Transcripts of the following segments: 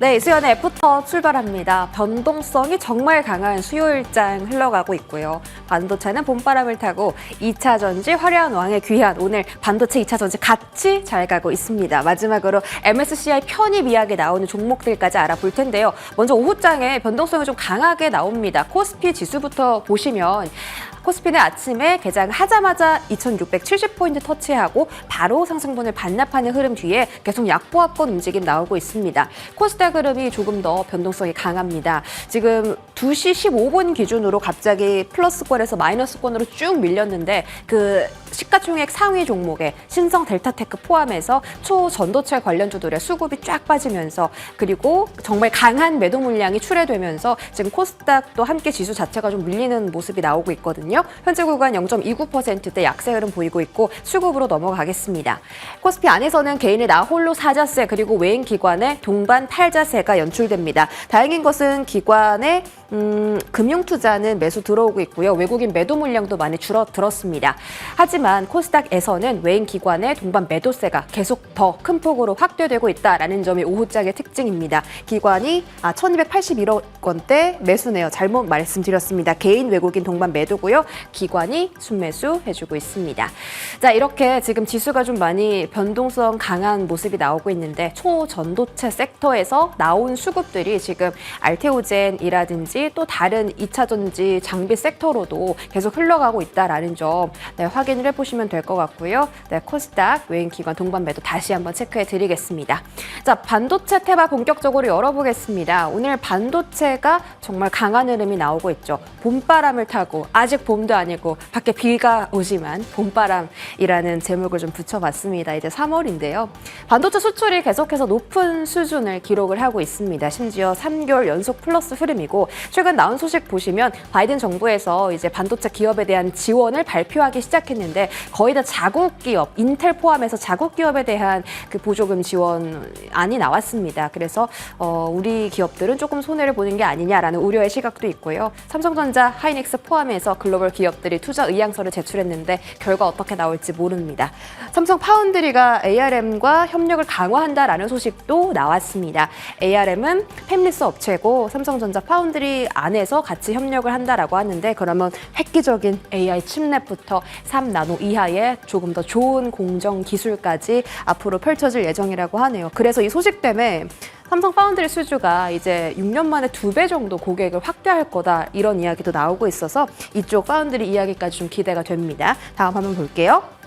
네, 수연의 F부터 출발합니다. 변동성이 정말 강한 수요일장 흘러가고 있고요. 반도체는 봄바람을 타고 2차 전지 화려한 왕의 귀한 오늘 반도체 2차 전지 같이 잘 가고 있습니다. 마지막으로 MSCI 편입 이야기 나오는 종목들까지 알아볼 텐데요. 먼저 오후장에 변동성이 좀 강하게 나옵니다. 코스피 지수부터 보시면 코스피는 아침에 개장하자마자 2,670포인트 터치하고 바로 상승분을 반납하는 흐름 뒤에 계속 약보합권 움직임 나오고 있습니다. 코스닥 흐름이 조금 더 변동성이 강합니다. 지금 2시 15분 기준으로 갑자기 플러스권에서 마이너스권으로 쭉 밀렸는데 그 시가총액 상위 종목에 신성 델타테크 포함해서 초전도체 관련주들의 수급이 쫙 빠지면서 그리고 정말 강한 매도 물량이 출회되면서 지금 코스닥도 함께 지수 자체가 좀 밀리는 모습이 나오고 있거든요. 현재 구간 0.29%대 약세 흐름 보이고 있고 수급으로 넘어가겠습니다. 코스피 안에서는 개인의 나 홀로 사자세 그리고 외인 기관의 동반 탈자세가 연출됩니다. 다행인 것은 기관의 음, 금융 투자는 매수 들어오고 있고요. 외국인 매도 물량도 많이 줄어들었습니다. 하지만 코스닥에서는 외인 기관의 동반 매도세가 계속 더 큰 폭으로 확대되고 있다라는 점이 오후장의 특징입니다. 기관이 아, 1281억 원대 매수네요. 잘못 말씀드렸습니다. 개인 외국인 동반 매도고요. 기관이 순매수 해주고 있습니다. 자, 이렇게 지금 지수가 좀 많이 변동성 강한 모습이 나오고 있는데 초전도체 섹터에서 나온 수급들이 지금 알테오젠이라든지 또 다른 2차 전지 장비 섹터로도 계속 흘러가고 있다라는 점 네, 확인을 해보시면 될 것 같고요. 네, 코스닥 외인 기관 동반 매도 다시 한번 체크해 드리겠습니다. 자, 반도체 테마 본격적으로 열어보겠습니다. 오늘 반도체가 정말 강한 흐름이 나오고 있죠. 봄바람을 타고 아직 봄도 아니고 밖에 비가 오지만 봄바람이라는 제목을 좀 붙여봤습니다. 이제 3월인데요. 반도체 수출이 계속해서 높은 수준을 기록을 하고 있습니다. 심지어 3개월 연속 플러스 흐름이고 최근 나온 소식 보시면 바이든 정부에서 이제 반도체 기업에 대한 지원을 발표하기 시작했는데 거의 다 자국 기업, 인텔 포함해서 자국 기업에 대한 그 보조금 지원안이 나왔습니다. 그래서 어, 우리 기업들은 조금 손해를 보는 게 아니냐라는 우려의 시각도 있고요. 삼성전자, 하이닉스 포함해서 글로벌 기업들이 투자 의향서를 제출했는데 결과 어떻게 나올지 모릅니다. 삼성 파운드리가 ARM과 협력을 강화한다라는 소식도 나왔습니다. ARM은 팹리스 업체고 삼성전자 파운드리 안에서 같이 협력을 한다라고 하는데 그러면 획기적인 AI 칩넷부터 3나노 이하의 조금 더 좋은 공정 기술까지 앞으로 펼쳐질 예정이라고 하네요. 그래서 이 소식 때문에 삼성 파운드리 수주가 이제 6년 만에 두 배 정도 고객을 확대할 거다 이런 이야기도 나오고 있어서 이쪽 파운드리 이야기까지 좀 기대가 됩니다. 다음 화면 볼게요.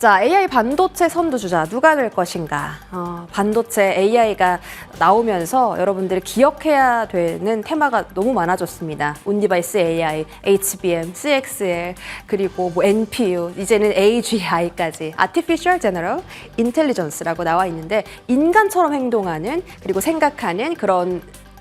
자, AI 반도체 선두주자 누가 될 것인가? 어, 반도체 AI가 나오면서 여러분들이 기억해야 되는 테마가 너무 많아졌습니다. 온디바이스 AI, HBM, CXL, 그리고 뭐 NPU, 이제는 AGI까지 Artificial General Intelligence라고 나와 있는데 인간처럼 행동하는 그리고 생각하는 그런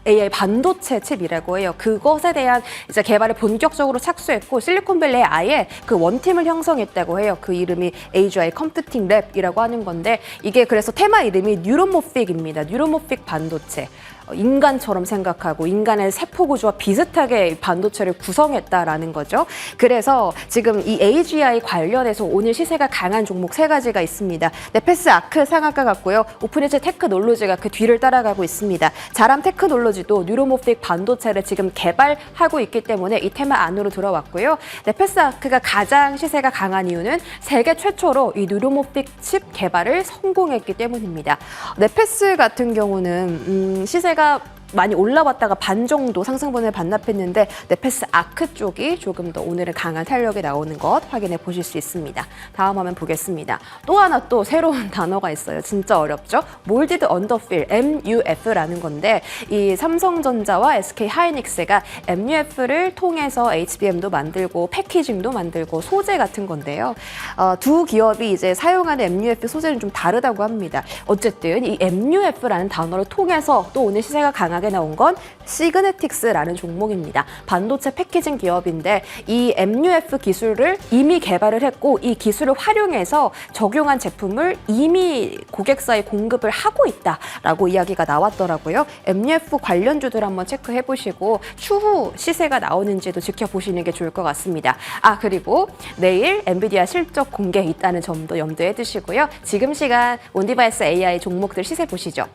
AI 반도체 칩이라고 해요. 그것에 대한 이제 개발을 본격적으로 착수했고 실리콘밸리에 아예 그 원팀을 형성했다고 해요. 그 이름이 AGI 컴퓨팅 랩이라고 하는 건데 이게 그래서 테마 이름이 뉴로모픽입니다. 뉴로모픽 반도체. 어, 인간처럼 생각하고 인간의 세포 구조와 비슷하게 반도체를 구성했다라는 거죠. 그래서 지금 이 AGI 관련해서 오늘 시세가 강한 종목 세 가지가 있습니다. 네페스 아크 상한가 같고요. 오픈에즈 테크놀로지가 그 뒤를 따라가고 있습니다. 자람 테크놀로지도 뉴로모픽 반도체를 지금 개발하고 있기 때문에 이 테마 안으로 들어왔고요. 네페스 아크가 가장 시세가 강한 이유는 세계 최초로 이 뉴로모픽 칩 개발을 성공했기 때문입니다. 네페스 같은 경우는 음, 시세가 제가 많이 올라왔다가 반 정도 상승분을 반납했는데 네페스 아크 쪽이 조금 더 오늘은 강한 탄력이 나오는 것 확인해 보실 수 있습니다. 다음 화면 보겠습니다. 또 하나 또 새로운 단어가 있어요. 진짜 어렵죠? 몰디드 언더필 MUF라는 건데 이 삼성전자와 SK 하이닉스가 MUF를 통해서 HBM도 만들고 패키징도 만들고 소재 같은 건데요. 어, 두 기업이 이제 사용하는 MUF 소재는 좀 다르다고 합니다. 어쨌든 이 MUF라는 단어를 통해서 또 오늘 시세가 강하게 나온 건 시그네틱스라는 종목입니다. 반도체 패키징 기업인데 이 MUF 기술을 이미 개발을 했고 이 기술을 활용해서 적용한 제품을 이미 고객사에 공급을 하고 있다라고 이야기가 나왔더라고요. MUF 관련주들 한번 체크해 보시고 추후 시세가 나오는지도 지켜보시는 게 좋을 것 같습니다. 아 그리고 내일 엔비디아 실적 공개 있다는 점도 염두에 두시고요. 지금 시간 온디바이스 AI 종목들 시세 보시죠.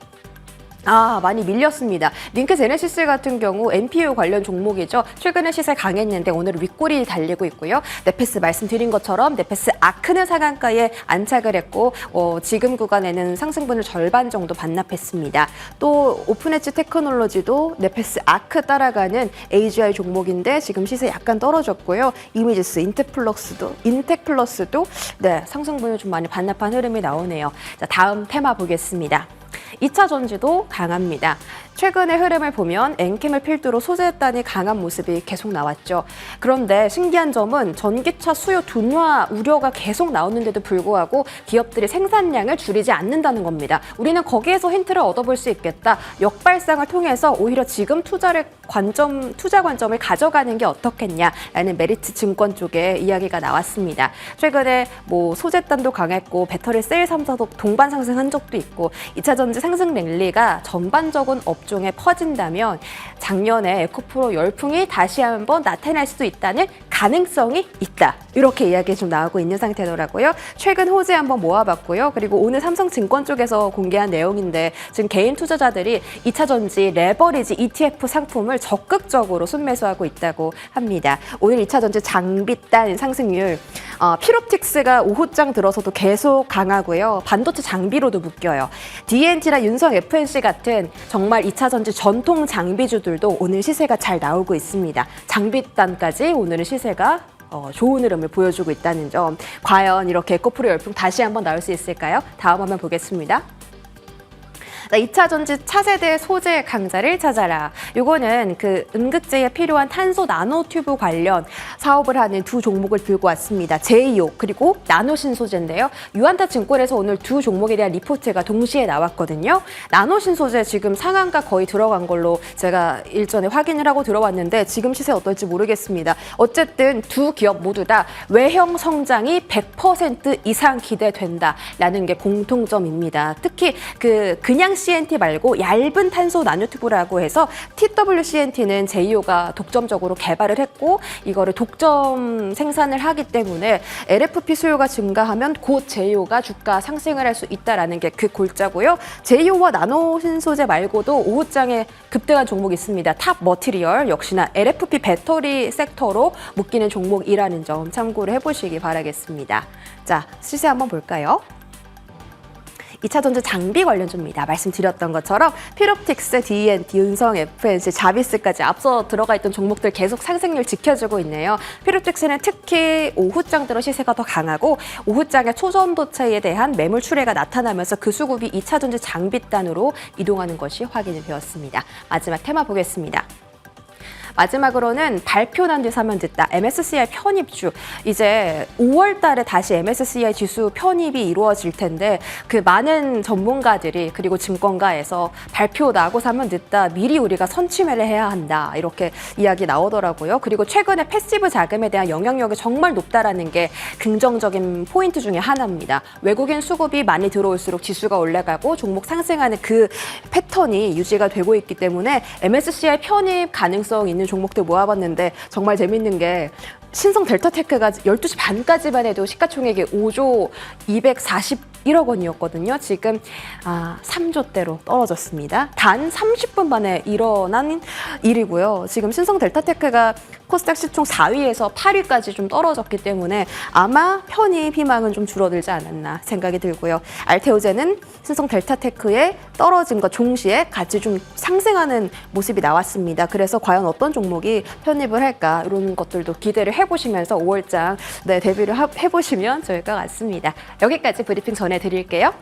아, 많이 밀렸습니다. 링크 제네시스 같은 경우 NPU 관련 종목이죠. 최근에 시세 강했는데 오늘 윗골이 달리고 있고요. 네페스 말씀드린 것처럼 네페스 아크는 상한가에 안착을 했고 어, 지금 구간에는 상승분을 절반 정도 반납했습니다. 또 오픈엣지 테크놀로지도 네페스 아크 따라가는 AGI 종목인데 지금 시세 약간 떨어졌고요. 이미지스 인텍플러스도 인텍플러스도 네, 상승분을 좀 많이 반납한 흐름이 나오네요. 자, 다음 테마 보겠습니다. 2차 전지도 강합니다. 최근의 흐름을 보면 엔캠을 필두로 소재단이 강한 모습이 계속 나왔죠. 그런데 신기한 점은 전기차 수요 둔화 우려가 계속 나오는데도 불구하고 기업들이 생산량을 줄이지 않는다는 겁니다. 우리는 거기에서 힌트를 얻어볼 수 있겠다. 역발상을 통해서 오히려 지금 투자를 관점 투자 관점을 가져가는 게 어떻겠냐라는 메리트 증권 쪽에 이야기가 나왔습니다. 최근에 뭐 소재단도 강했고 배터리 셀 3사도 동반 상승한 적도 있고 2차 전지 상승 랠리가 전반적인 업종에 퍼진다면 작년에 에코프로 열풍이 다시 한번 나타날 수도 있다는 가능성이 있다. 이렇게 이야기 좀 나오고 있는 상태더라고요. 최근 호재 한번 모아봤고요. 그리고 오늘 삼성증권 쪽에서 공개한 내용인데 지금 개인 투자자들이 2차 전지 레버리지 ETF 상품을 적극적으로 순매수하고 있다고 합니다. 오늘 2차 전지 장비단 상승률 어, 피롭틱스가 오후장 들어서도 계속 강하고요. 반도체 장비로도 묶여요. DNT나 윤성 FNC 같은 정말 2차 전지 전통 장비주들도 오늘 시세가 잘 나오고 있습니다. 장비단까지 오늘은 시세가 어, 좋은 흐름을 보여주고 있다는 점. 과연 이렇게 에코프로 열풍 다시 한번 나올 수 있을까요? 다음 화면 보겠습니다. 자, 2차 전지 차세대 소재 강자를 찾아라. 요거는 그 음극재에 필요한 탄소 나노튜브 관련 사업을 하는 두 종목을 들고 왔습니다. 제이오 그리고 나노신 소재인데요. 유한타 증권에서 오늘 두 종목에 대한 리포트가 동시에 나왔거든요. 나노신 소재 지금 상한가 거의 들어간 걸로 제가 일전에 확인을 하고 들어왔는데 지금 시세 어떨지 모르겠습니다. 어쨌든 두 기업 모두 다 외형 성장이 100% 이상 기대된다라는 게 공통점입니다. 특히 그 그냥 CNT 말고 얇은 탄소 나노튜브라고 해서 TWCNT는 제이오가 독점적으로 개발을 했고 이거를 독점 생산을 하기 때문에 LFP 수요가 증가하면 곧 제이오가 주가 상승을 할 수 있다라는 게 그 골자고요. 제이오와 나노 신 소재 말고도 오후장에 급등한 종목이 있습니다. 탑 머티리얼 역시나 LFP 배터리 섹터로 묶이는 종목이라는 점 참고를 해보시기 바라겠습니다. 자, 시세 한번 볼까요? 2차 전지 장비 관련주입니다. 말씀드렸던 것처럼 피롭틱스, DNT, 윤성, FNC, 자비스까지 앞서 들어가 있던 종목들 계속 상승률 지켜주고 있네요. 피롭틱스는 특히 오후장 들어 시세가 더 강하고 오후장에 초전도체에 대한 매물 출회가 나타나면서 그 수급이 2차 전지 장비단으로 이동하는 것이 확인이 되었습니다. 마지막 테마 보겠습니다. 마지막으로는 발표 난 뒤 사면 듣다. MSCI 편입주. 이제 5월 달에 다시 MSCI 지수 편입이 이루어질 텐데 그 많은 전문가들이 그리고 증권가에서 발표 나고 사면 듣다. 미리 우리가 선취매를 해야 한다. 이렇게 이야기 나오더라고요. 그리고 최근에 패시브 자금에 대한 영향력이 정말 높다라는 게 긍정적인 포인트 중에 하나입니다. 외국인 수급이 많이 들어올수록 지수가 올라가고 종목 상승하는 그 패턴이 유지가 되고 있기 때문에 MSCI 편입 가능성 있는 종목들 모아봤는데 정말 재밌는 게 신성 델타테크가 12시 반까지만 해도 시가총액이 5조 241억 원이었거든요. 지금 아, 3조대로 떨어졌습니다. 단 30분 만에 일어난 일이고요. 지금 신성 델타테크가 코스닥 시총 4위에서 8위까지 좀 떨어졌기 때문에 아마 편입 희망은 좀 줄어들지 않았나 생각이 들고요. 알테오제는 신성 델타테크에 떨어진 것 동시에 같이 좀 상승하는 모습이 나왔습니다. 그래서 과연 어떤 종목이 편입을 할까 이런 것들도 기대를 해보시면서 5월장 네, 데뷔를 하- 해보시면 좋을 것 같습니다. 여기까지 브리핑 전해 드릴게요.